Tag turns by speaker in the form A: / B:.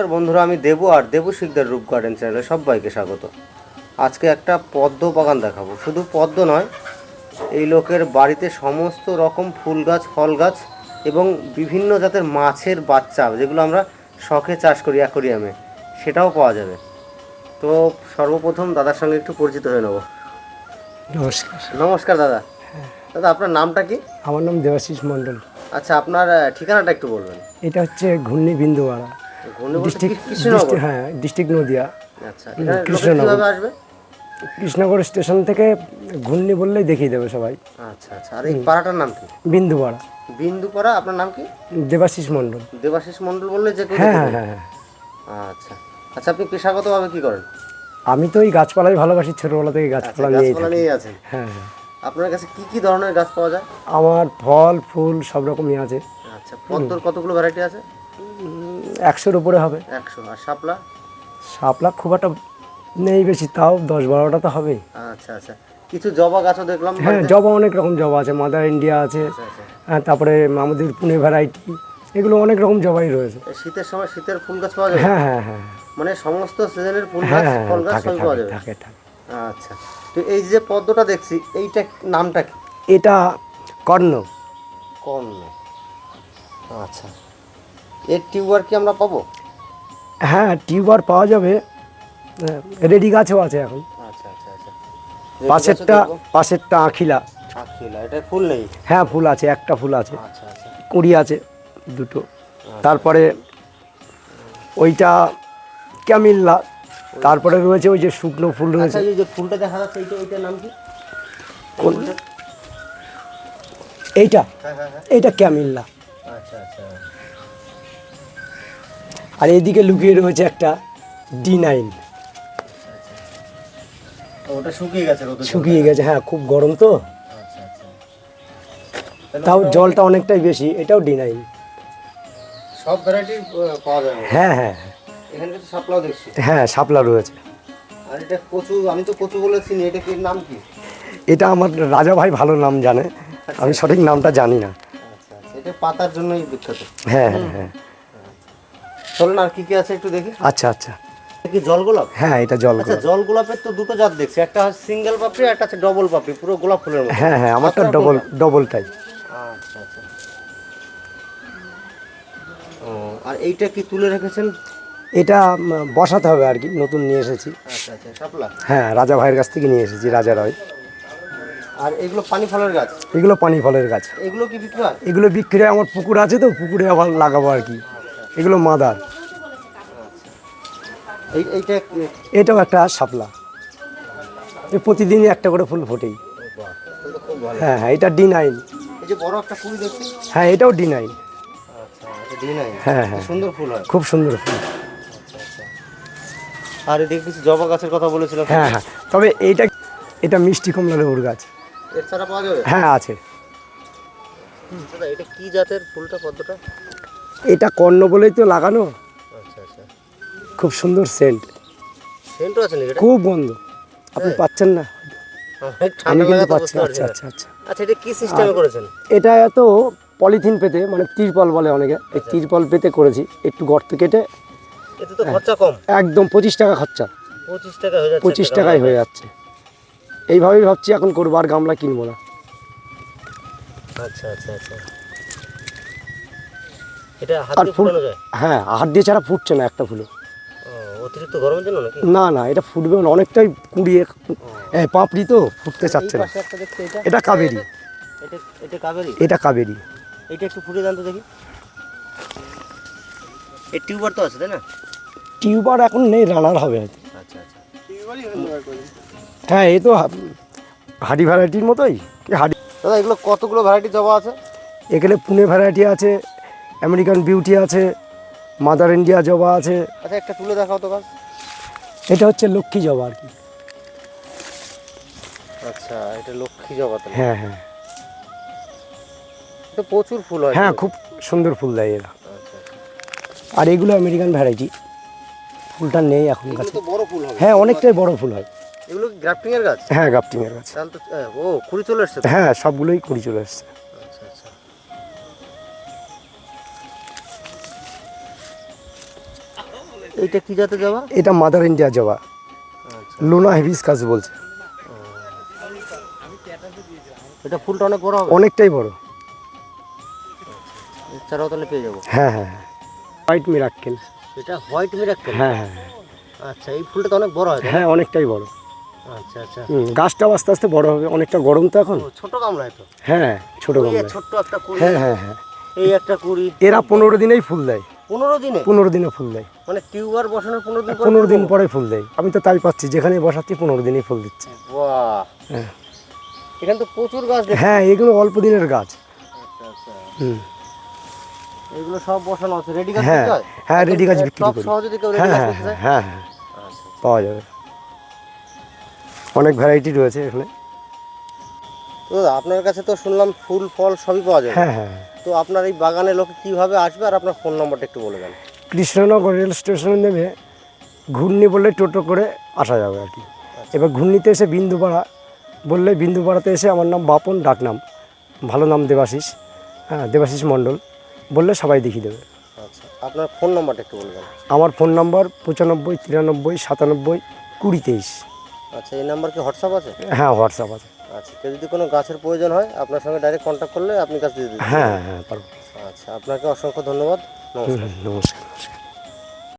A: নমস্কার বন্ধুরা আমি দেবু আর দেবু শিকদার রূপ গার্ডেন চ্যানেলে সবাইকে স্বাগত। আজকে একটা পদ্ম বাগান দেখাবো। শুধু পদ্ম নয় এই লোকের বাড়িতে সমস্ত রকম ফুল গাছ ফল গাছ এবং বিভিন্ন জাতের মাছের বাচ্চা যেগুলো আমরা শখে চাষ করি অ্যাকোরিয়ামে সেটাও পাওয়া যাবে। তো সর্বপ্রথম দাদার সঙ্গে একটু পরিচিত হয়ে নেব।
B: নমস্কার।
A: নমস্কার দাদা। দাদা আপনার নামটা কি?
B: আমার নাম দেবাশিস মণ্ডল।
A: আচ্ছা আপনার ঠিকানাটা একটু বলবেন।
B: এটা হচ্ছে ঘূর্ণি
A: বলতে
B: ডিস্ট্রিক্ট হ্যাঁ ডিস্ট্রিক্ট নদিয়া।
A: আচ্ছা
B: কৃষ্ণনগর।
A: আসবে?
B: কৃষ্ণনগর স্টেশন থেকে ঘূর্ণি বললেই দেখিয়ে দেবে সবাই।
A: আচ্ছা আচ্ছা আর এই পাড়াটার নাম কি?
B: বিন্দুপাড়া।
A: বিন্দুপাড়া আপনার নাম কি?
B: দেবাশিস মণ্ডল।
A: দেবাশিস মণ্ডল বললে যে কেউ
B: হ্যাঁ হ্যাঁ হ্যাঁ
A: আচ্ছা আচ্ছা আপনি পেশাগতভাবে কি করেন?
B: আমি তো ওই গাছপালাই ভালোবাসি ছোটবেলা থেকে
A: আচ্ছা
B: গাছপালা
A: গাছপালা নিয়ে আছেন।
B: হ্যাঁ হ্যাঁ।
A: আপনার কাছে কি কি ধরনের গাছ পাওয়া যায়?
B: আমার ফল ফুল সব রকমই আছে।
A: আচ্ছা পদ্মর কতগুলো ভ্যারাইটি আছে?
B: একশোর উপরে হবে।
A: একশো আর শাপলা?
B: শাপলা খুব একটা নেই বেশি তাও দশ বারোটা তো হবে।
A: আচ্ছা আচ্ছা। কিছু জবা গাছও দেখলাম
B: হ্যাঁ জবা অনেক রকম জবা আছে মাদার ইন্ডিয়া আছে হ্যাঁ তারপরে আমাদের পুনে ভ্যারাইটি এগুলো অনেক রকম জবাই রয়েছে।
A: শীতের সময় শীতের ফুল গাছ পাওয়া যাবে?
B: হ্যাঁ হ্যাঁ হ্যাঁ।
A: মানে সমস্ত সিজনের ফুল
B: হ্যাঁ
A: গাছ
B: হ্যাঁ
A: ফল গাছ সবই পাওয়া যাবে।
B: থাকে থাকে।
A: আচ্ছা। তো এই যে পদ্মটা দেখছি এইটা নামটা কি?
B: এটা কর্ণ।
A: কর্ণ। আচ্ছা। এর টিউবার কি আমরা পাবো?
B: হ্যাঁ টিউবার পাওয়া যাবে। রেডি গাছও আছে এখন।
A: আচ্ছা আচ্ছা আচ্ছা।
B: পাশেরটা পাশেরটা আখিলা।
A: আখিলা এটা ফুল নেই?
B: হ্যাঁ ফুল আছে একটা ফুল আছে।
A: আচ্ছা আচ্ছা।
B: কুড়ি আছে দুটো। তারপরে ওইটা ক্যামিল্লা। তারপরে রয়েছে ওই যে শুকনো ফুল রয়েছে।
A: আচ্ছা এই যে ফুলটা দেখা যাচ্ছে এইটা নাম কি?
B: কোন? এইটা?
A: হ্যাঁ হ্যাঁ হ্যাঁ।
B: এইটা ক্যামিল্লা।
A: আচ্ছা আচ্ছা।
B: আর এইদিকে লুকিয়ে রয়েছে একটা ডি নাইন
A: ওটা শুকিয়ে গেছে
B: শুকিয়ে গেছে হ্যাঁ খুব গরম তো।
A: আচ্ছা আচ্ছা।
B: তাও জলটা অনেকটাই বেশি এটাও ডি নাইন
A: সব ভ্যারাইটি পাওয়া যাবে।
B: হ্যাঁ হ্যাঁ
A: এখানে দেখছি।
B: হ্যাঁ শাপলা রয়েছে।
A: আর এটা কচু আমি তো কচু বলেছি না এটা কি নাম কি?
B: এটা আমার রাজা ভাই ভালো নাম জানে। আমি সঠিক নামটা জানি না।
A: আচ্ছা আচ্ছা এটা পাতার জন্যই বিখ্যাত।
B: হ্যাঁ হ্যাঁ হ্যাঁ।
A: চলুন আর কি কি আছে একটু দেখি।
B: আচ্ছা আচ্ছা।
A: কি জল গোলাপ?
B: হ্যাঁ এটা জল
A: আচ্ছা জল গোলাপের তো দুটো জাত দেখছি। একটা সিঙ্গেল পাপড়ি একটা ডবল পাপড়ি পুরো গোলাপ ফুলের মতো।
B: হ্যাঁ হ্যাঁ আমারটা ডবল? ডবলটাই
A: আচ্ছা আচ্ছা। ও আর এইটা কি তুলে রেখেছেন?
B: এটা বসাতে হবে আর কি নতুন নিয়ে এসেছি।
A: আচ্ছা আচ্ছা শাপলা?
B: হ্যাঁ রাজা ভাইয়ের কাছ থেকে নিয়ে এসেছি রাজা রায়।
A: আর এগুলো পানি ফলের গাছ?
B: এগুলো পানি ফলের গাছ।
A: এগুলো কি বিক্রি হয়?
B: এগুলো বিক্রি আমার পুকুর আছে তো পুকুরে আবার লাগাবো আর কি। এগুলো মাদার। এটাও একটা শাপলা। প্রতিদিনই একটা করে ফুল ফোটেই। হ্যাঁ হ্যাঁ এটা ডি নাইন
A: এই যে বড় একটা ফুল
B: হ্যাঁ এটাও ডি নাইন
A: আচ্ছা নাই
B: হ্যাঁ হ্যাঁ
A: সুন্দর ফুল হয়।
B: খুব সুন্দর ফুল।
A: আর এদিকে কিছু জবা গাছের কথা বলেছিলাম।
B: হ্যাঁ হ্যাঁ। তবে এইটা এটা মিষ্টি কমলা লেবুর গাছ।
A: এর ছাড়া পাওয়া যাবে?
B: হ্যাঁ আছে।
A: এটা কি জাতের ফুলটা পদ্মটা?
B: এটা কর্ণ বলেই তো লাগানো। খুব সুন্দর সেন্ট
A: সেন্টও আছে নাকি
B: খুব বন্ধ আপনি পাচ্ছেন না? আমি কিন্তু পাচ্ছি। আচ্ছা আচ্ছা আচ্ছা।
A: আচ্ছা এটা কি সিস্টেমে করেছেন?
B: এটা এত পলিথিন পেতে মানে তিরপল বলে অনেকে এই তিরপল পেতে করেছি। একটু গর্ত কেটে
A: এতে তো খরচা কম।
B: একদম পঁচিশ টাকা খরচা।
A: পঁচিশ টাকা হয়ে যাচ্ছে
B: পঁচিশ টাকায় হয়ে যাচ্ছে। এইভাবেই ভাবছি এখন করব আর গামলা কিনবো না।
A: আচ্ছা আচ্ছা আচ্ছা। এটা হাত
B: আর
A: দিয়ে
B: ফুল হ্যাঁ হাত দিয়ে ছাড়া ফুটছে না একটা ফুলো।
A: ও, অতিরিক্ত গরমের জন্য নাকি?
B: না না এটা ফুটবে না অনেকটাই কুড়িয়ে এ, পাপড়ি তো ফুটতে চাচ্ছে না।
A: এটা
B: এটা কাবেরি।
A: এটা এটা কাবেরি?
B: এটা কাবেরি।
A: এটা একটু ফুটে জানতো দেখি। এই টিউবার তো আছে তাই না?
B: টিউবার এখন নেই রানার হবে
A: আচ্ছা আচ্ছা।
B: হ্যাঁ এই তো হাডি ভ্যারাইটির মতোই। হাডি
A: দাদা এগুলো কতগুলো ভ্যারাইটি জবা আছে?
B: এখানে পুনে ভ্যারাইটি আছে আমেরিকান বিউটি আছে মাদার ইন্ডিয়া জবা আছে।
A: আচ্ছা একটা তুলে দেখাও তো গাছ
B: এটা হচ্ছে লক্ষ্মী জবা আর কি।
A: আচ্ছা এটা লক্ষ্মী জবা তাহলে।
B: হ্যাঁ হ্যাঁ।
A: এটা প্রচুর ফুল হয়।
B: হ্যাঁ খুব সুন্দর ফুল দেয় এরা।
A: আচ্ছা আচ্ছা।
B: আর এগুলো আমেরিকান ভ্যারাইটি ফুলটা নেই এখন গাছে
A: বড় ফুল হবে।
B: হ্যাঁ অনেকটাই বড় ফুল হয়।
A: এগুলো গ্রাফটিং এর গাছ?
B: হ্যাঁ গাপটিংয়ের গাছ।
A: তাহলে তো ও কুড়ি চলে এসছে তো।
B: হ্যাঁ সবগুলোই কুড়ি চলে এসছে।
A: এইটা কি জাতে যাওয়া?
B: এটা মাদার ইন্ডিয়া জবা
A: আচ্ছা।
B: লোনা হেভিসকাস বলছে।
A: এটা ফুলটা অনেক বড় হবে?
B: অনেকটাই বড়।
A: এছাড়াও তাহলে পেয়ে যাব।
B: হ্যাঁ হ্যাঁ হোয়াইট মিরাক্কেল
A: এটা হোয়াইট মিরাক্কেল
B: হ্যাঁ হ্যাঁ
A: আচ্ছা এই ফুলটা তো অনেক বড় হয়
B: হ্যাঁ অনেকটাই বড়।
A: আচ্ছা আচ্ছা।
B: গাছটাও আস্তে আস্তে বড় হবে। অনেকটা গরম তো এখন?
A: ছোট গামলায় তো?
B: হ্যাঁ ছোট গামলা
A: ছোট্ট একটা কুড়ি।
B: হ্যাঁ হ্যাঁ হ্যাঁ।
A: এই একটা কুড়ি।
B: এরা পনেরো দিনেই ফুল দেয়।
A: পনেরো দিনে?
B: পনেরো দিনে ফুল দেয়।
A: মানে টিউবার বসানোর পনেরো দিন
B: পনেরো দিন পরে ফুল দেয়। আমি তো তাই পাচ্ছি যেখানে বসাচ্ছি পনেরো দিনেই ফুল দিচ্ছে?
A: বাহ।
B: হ্যাঁ।
A: এখানে তো প্রচুর গাছ
B: হ্যাঁ এগুলো অল্প দিনের গাছ।
A: আচ্ছা আচ্ছা।
B: হুম।
A: এগুলো সব বসানো আছে রেডি গাছ
B: হ্যাঁ
A: হ্যাঁ?
B: রেডি গাছ বিক্রি করি।
A: সহ কেউ রেডি
B: হ্যাঁ
A: গাছ
B: হ্যাঁ হ্যাঁ হ্যাঁ পাওয়া যাবে। অনেক ভ্যারাইটি রয়েছে এখানে।
A: তো আপনার কাছে তো শুনলাম ফুল ফল সবই পাওয়া যায়
B: হ্যাঁ হ্যাঁ।
A: তো আপনার এই বাগানে লোকে কীভাবে আসবে আর আপনার ফোন নম্বরটা একটু বলে দেন।
B: কৃষ্ণনগর রেল স্টেশনে নেমে ঘূর্ণি বললে টোটো করে আসা যাবে আর কি। এবার ঘূর্ণিতে এসে বিন্দুপাড়া বললে বিন্দুপাড়াতে এসে আমার নাম বাপন ডাকনাম ভালো নাম দেবাশিস হ্যাঁ দেবাশিস মণ্ডল। বললে সবাই দেখিয়ে দেবে।
A: আচ্ছা আপনার ফোন নম্বরটা একটু বলে দেন।
B: আমার ফোন নম্বর পঁচানব্বই তিরানব্বই সাতানব্বই কুড়ি তেইশ।
A: আচ্ছা এই নাম্বার কি হোয়াটসঅ্যাপ আছে?
B: হ্যাঁ হোয়াটসঅ্যাপ আছে।
A: আচ্ছা কেউ যদি কোনো গাছের প্রয়োজন হয় আপনার সঙ্গে ডাইরেক্ট কন্ট্যাক্ট করলে আপনি গাছ দিয়ে দেবেন
B: হ্যাঁ হ্যাঁ পারব।
A: আচ্ছা আপনাকে অসংখ্য ধন্যবাদ।
B: নমস্কার নমস্কার।